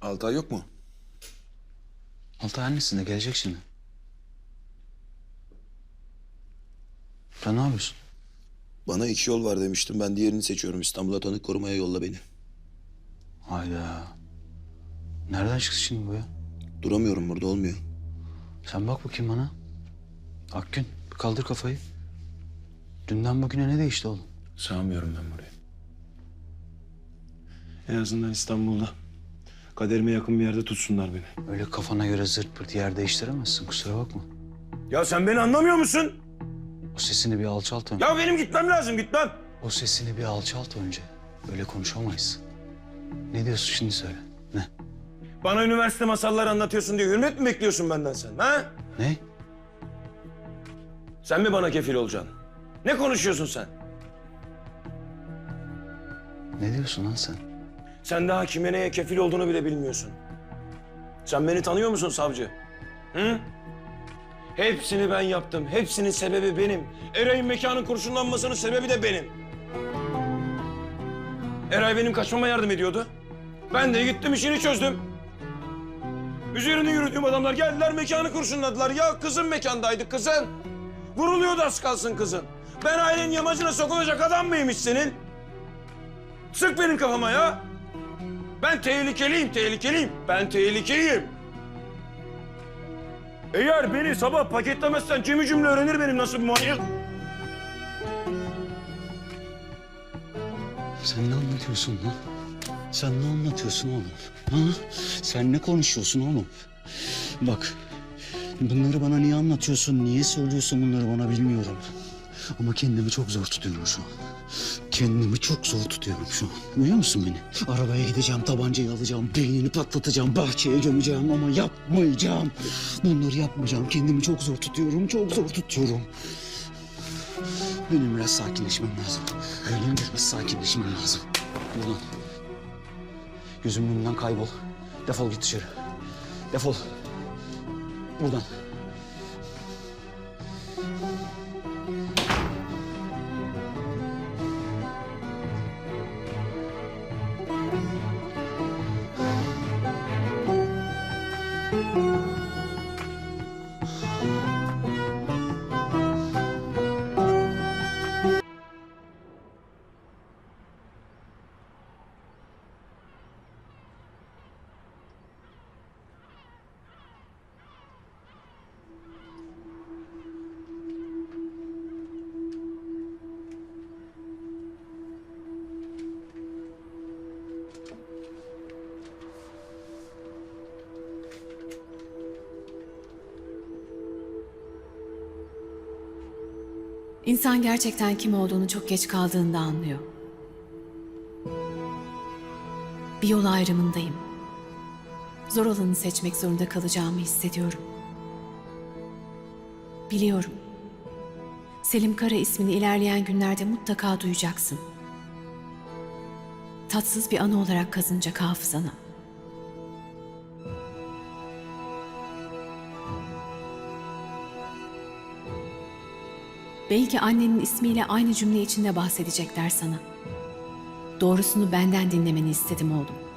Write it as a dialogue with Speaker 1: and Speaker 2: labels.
Speaker 1: Altay yok mu?
Speaker 2: Altay annesinde gelecek şimdi. Sen ne yapıyorsun?
Speaker 1: Bana iki yol var demiştim. Ben diğerini seçiyorum. İstanbul'a tanık korumaya yolla beni.
Speaker 2: Hayda. Nereden çıktı şimdi bu ya?
Speaker 1: Duramıyorum burada olmuyor.
Speaker 2: Sen bak bakayım bana. Akgün kaldır kafayı. Dünden bugüne ne değişti oğlum?
Speaker 3: Sığamıyorum ben buraya. En azından İstanbul'da. Kaderime yakın bir yerde tutsunlar beni.
Speaker 2: Öyle kafana göre zırt pırt yer değiştiremezsin kusura bakma.
Speaker 3: Ya sen beni anlamıyor musun?
Speaker 2: O sesini bir alçalt önce.
Speaker 3: Ya benim gitmem lazım gitmem.
Speaker 2: O sesini bir alçalt önce. Öyle konuşamayız. Ne diyorsun şimdi söyle. Ne?
Speaker 3: Bana üniversite masalları anlatıyorsun diye hürmet mi bekliyorsun benden sen ha?
Speaker 2: Ne?
Speaker 3: Sen mi bana kefil olacaksın? Ne konuşuyorsun sen?
Speaker 2: Ne diyorsun lan sen?
Speaker 3: Sen daha kime neye kefil olduğunu bile bilmiyorsun. Sen beni tanıyor musun savcı? Hı? Hepsini ben yaptım. Hepsinin sebebi benim. Eray'ın mekanın kurşunlanmasının sebebi de benim. Eray benim kaçmama yardım ediyordu. Ben de gittim işini çözdüm. Üzerine yürüdüğüm adamlar geldiler mekanı kurşunladılar. Ya kızın mekandaydı kızın. Vuruluyordu az kalsın kızın. Ben ailenin yamacına sokulacak adam mıymış senin? Sık benim kafama ya. Ben tehlikeliyim, tehlikeliyim. Ben tehlikeliyim. Eğer beni sabah paketlemezsen cümle cümle öğrenir benim nasıl bir manyak.
Speaker 2: Sen ne anlatıyorsun lan? Sen ne anlatıyorsun oğlum? Ha? Sen ne konuşuyorsun oğlum? Bak, bunları bana niye anlatıyorsun, niye söylüyorsun bunları bana bilmiyorum. Ama kendimi çok zor tutuyorum şu an. Kendimi çok zor tutuyorum şu an. Duyuyor musun beni? Arabaya gideceğim, tabancayı alacağım, beynini patlatacağım, bahçeye gömeceğim ama yapmayacağım. Bunları yapmayacağım. Kendimi çok zor tutuyorum, çok zor tutuyorum. Benim biraz sakinleşmem lazım. Benim biraz sakinleşmem lazım. Buradan. Gözümün önünden kaybol. Defol git dışarı. Defol. Buradan.
Speaker 4: İnsan gerçekten kim olduğunu çok geç kaldığında anlıyor. Bir yol ayrımındayım. Zor olanı seçmek zorunda kalacağımı hissediyorum. Biliyorum. Selim Kara ismini ilerleyen günlerde mutlaka duyacaksın. Tatsız bir anı olarak kazınacak hafızana. Belki annenin ismiyle aynı cümle içinde bahsedecekler sana. Doğrusunu benden dinlemeni istedim oğlum.